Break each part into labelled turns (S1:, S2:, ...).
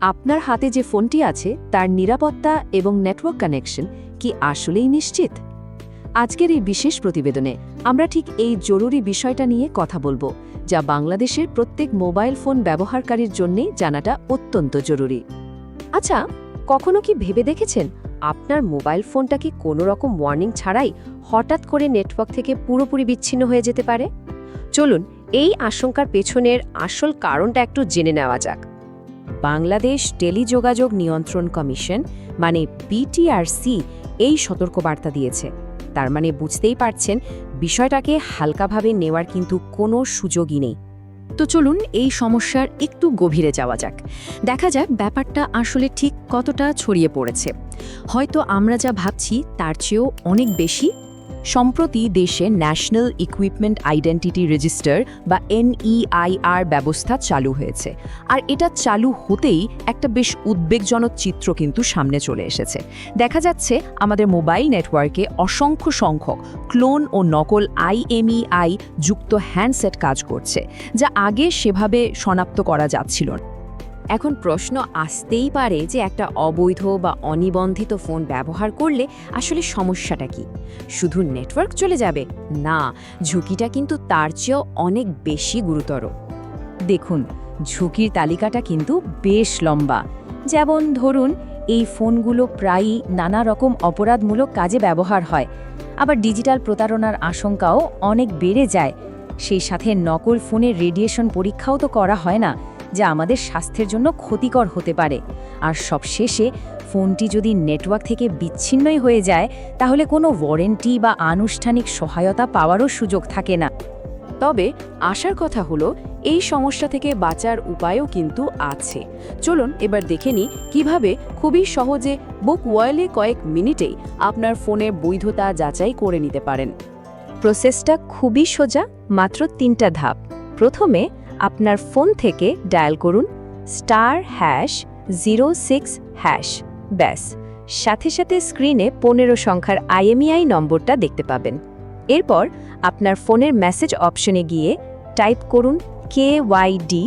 S1: আপনার হাতে যে ফোনটি আছে, তার নিরাপত্তা এবং নেটওয়ার্ক কানেকশন কি আসলেই নিশ্চিত? আজকের এই বিশেষ প্রতিবেদনে আমরা ঠিক এই জরুরি বিষয়টা নিয়ে কথা বলব, যা বাংলাদেশের প্রত্যেক মোবাইল ফোন ব্যবহারকারীর জন্যে জানাটা অত্যন্ত জরুরি। আচ্ছা কখনো কি ভেবে দেখেছেন আপনার মোবাইল ফোনটা কি কোনো রকম ওয়ার্নিং ছাড়াই হঠাৎ করে নেটওয়ার্ক থেকে পুরোপুরি বিচ্ছিন্ন হয়ে যেতে পারে? চলুন, এই আশঙ্কার পেছনের আসল কারণটা একটু জেনে নেওয়া যাক। বাংলাদেশ টেলিযোগাযোগ নিয়ন্ত্রণ কমিশন মানে বিটিআরসি এই সতর্কবার্তা দিয়েছে। তার মানে বুঝতেই পারছেন, বিষয়টাকে হালকাভাবে নেওয়ার কিন্তু কোনো সুযোগই নেই। তো চলুন এই সমস্যার একটু গভীরে যাওয়া যাক। দেখা যাক ব্যাপারটা আসলে ঠিক কতটা ছড়িয়ে পড়েছে। হয়তো আমরা যা ভাবছি তার চেয়েও অনেক বেশি সম্প্রতি দেশে ন্যাশনাল ইকুইপমেন্ট আইডেন্টিটি রেজিস্টার বা এনইআইআর ব্যবস্থা চালু হয়েছে। আর এটা চালু হতেই একটা বেশ উদ্বেগজনক চিত্র কিন্তু সামনে চলে এসেছে। দেখা যাচ্ছে আমাদের মোবাইল নেটওয়ার্কে অসংখ্য সংখ্যক ক্লোন ও নকল আইএমইআই যুক্ত হ্যান্ডসেট কাজ করছে, যা আগে সেভাবে শনাক্ত করা যাচ্ছিল না। এখন প্রশ্ন আসতেই পারে যে একটা অবৈধ বা অনিবন্ধিত ফোন ব্যবহার করলে আসলে সমস্যাটা কি? শুধু নেটওয়ার্ক চলে যাবে? না, ঝুঁকিটা কিন্তু তার চেয়েও অনেক বেশি গুরুতর। দেখুন, ঝুঁকির তালিকাটা কিন্তু বেশ লম্বা। যেমন ধরুন, এই ফোনগুলো প্রায়ই নানা রকম অপরাধমূলক কাজে ব্যবহার হয়। আবার ডিজিটাল প্রতারণার আশঙ্কাও অনেক বেড়ে যায়। সেই সাথে নকল ফোনের রেডিয়েশন পরীক্ষাও তো করা হয় না। যা আমাদের স্বাস্থ্যের জন্য ক্ষতিকর হতে পারে। আর সবশেষে, ফোনটি যদি নেটওয়ার্ক থেকে বিচ্ছিন্নই হয়ে যায়, তাহলে কোনো ওয়ারেন্টি বা আনুষ্ঠানিক সহায়তা পাওয়ারও সুযোগ থাকে না। তবে আসার কথা হলো, এই সমস্যা থেকে বাঁচার উপায়ও কিন্তু আছে। চলুন এবার দেখে নিই কীভাবে খুবই সহজে বুক ওয়ালে কয়েক মিনিটেই আপনার ফোনের বৈধতা যাচাই করে নিতে পারেন। প্রসেসটা খুবই সোজা, মাত্র তিনটা ধাপ। প্রথমে আপনার ফোন থেকে ডায়াল করুন, star hash, zero six hash. ব্যাস। সাথে সাথে স্ক্রিনে পনেরো সংখ্যার আইএমইআই নম্বরটা দেখতে পাবেন। এরপর আপনার ফোনের মেসেজ অপশনে গিয়ে টাইপ করুন কে ওয়াই ডি,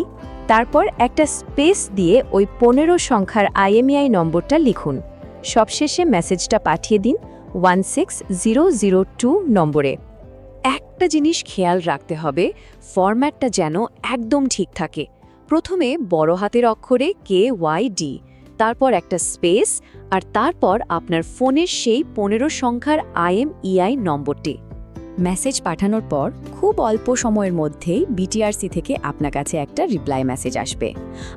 S1: তারপর একটা স্পেস দিয়ে ওই পনেরো সংখ্যার আইএমইআই নম্বরটা লিখুন। সবশেষে মেসেজটা পাঠিয়ে দিন one six zero zero two নম্বরে। একটা জিনিস খেয়াল রাখতে হবে, ফরম্যাটটা যেন একদম ঠিক থাকে। প্রথমে বড় হাতের অক্ষরে কে ওয়াই ডি, তারপর একটা স্পেস, আর তারপর আপনার ফোনের সেই পনেরো সংখ্যার আইএমইআই নম্বরটি। মেসেজ পাঠানোর পর খুব অল্প সময়ের মধ্যেই বিটিআরসি থেকে আপনার কাছে একটা রিপ্লাই মেসেজ আসবে।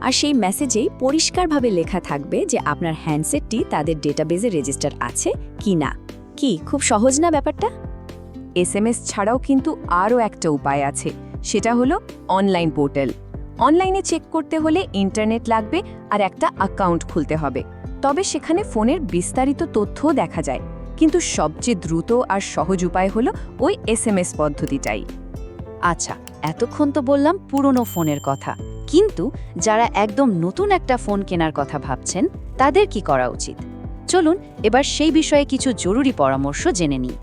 S1: আর সেই মেসেজেই পরিষ্কারভাবে লেখা থাকবে যে আপনার হ্যান্ডসেটটি তাদের ডেটাবেজে রেজিস্টার আছে কি না কি, খুব সহজ না ব্যাপারটা? এসএমএস ছাড়াও কিন্তু আরও একটা উপায় আছে। সেটা হলো অনলাইন পোর্টাল। অনলাইনে চেক করতে হলে ইন্টারনেট লাগবে আর একটা অ্যাকাউন্ট খুলতে হবে। তবে সেখানে ফোনের বিস্তারিত তথ্যও দেখা যায়। কিন্তু সবচেয়ে দ্রুত আর সহজ উপায় হলো ওই এসএমএস পদ্ধতিটাই। আচ্ছা এতক্ষণ তো বললাম পুরনো ফোনের কথা। কিন্তু যারা একদম নতুন একটা ফোন কেনার কথা ভাবছেন, তাদের কি করা উচিত? চলুন এবার সেই বিষয়ে কিছু জরুরি পরামর্শ জেনে নিই।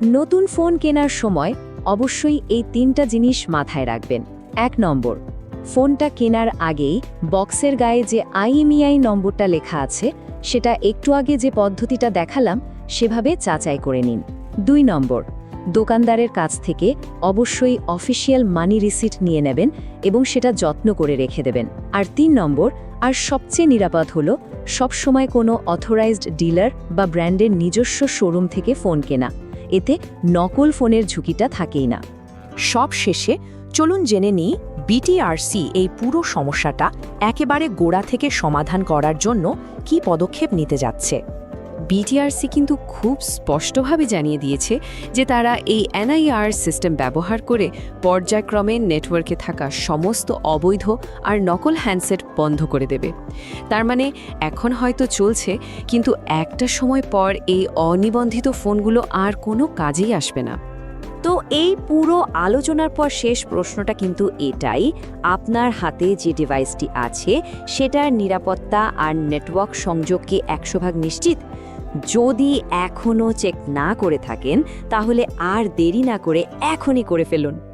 S1: নতুন ফোন কেনার সময় অবশ্যই এই তিনটা জিনিস মাথায় রাখবেন। এক নম্বর, ফোনটা কেনার আগেই বক্সের গায়ে যে আইএমইআই নম্বরটা লেখা আছে, সেটা একটু আগে যে পদ্ধতিটা দেখালাম, সেভাবে যাচাই করে নিন। দুই নম্বর, দোকানদারের কাছ থেকে অবশ্যই অফিসিয়াল মানি রিসিট নিয়ে নেবেন এবং সেটা যত্ন করে রেখে দেবেন। আর তিন নম্বর, আর সবচেয়ে নিরাপদ হল, সবসময় কোনো অথরাইজড ডিলার বা ব্র্যান্ডের নিজস্ব শোরুম থেকে ফোন কেনা। এতে নকল ফোনের ঝুঁকিটা থাকেই না।
S2: সব শেষে চলুন জেনে নিই, বিটিআরসি এই পুরো সমস্যাটা একেবারে গোড়া থেকে সমাধান করার জন্য কি পদক্ষেপ নিতে যাচ্ছে।
S1: বিটিআরসি কিন্তু খুব স্পষ্টভাবে জানিয়ে দিয়েছে যে তারা এই এনআইআর সিস্টেম ব্যবহার করে পর্যায়ক্রমে নেটওয়ার্কে থাকা সমস্ত অবৈধ আর নকল হ্যান্ডসেট বন্ধ করে দেবে। তার মানে এখন হয়তো চলছে, কিন্তু একটা সময় পর এই অনিবন্ধিত ফোনগুলো আর কোনো কাজেই আসবে না। তো এই পুরো আলোচনার পর শেষ প্রশ্নটা কিন্তু এটাই, আপনার হাতে যে ডিভাইসটি আছে, সেটার নিরাপত্তা আর নেটওয়ার্ক সংযোগ কি একশো ভাগ নিশ্চিত? যদি এখনও চেক না করে থাকেন তাহলে আর দেরি না করে এখনই করে ফেলুন।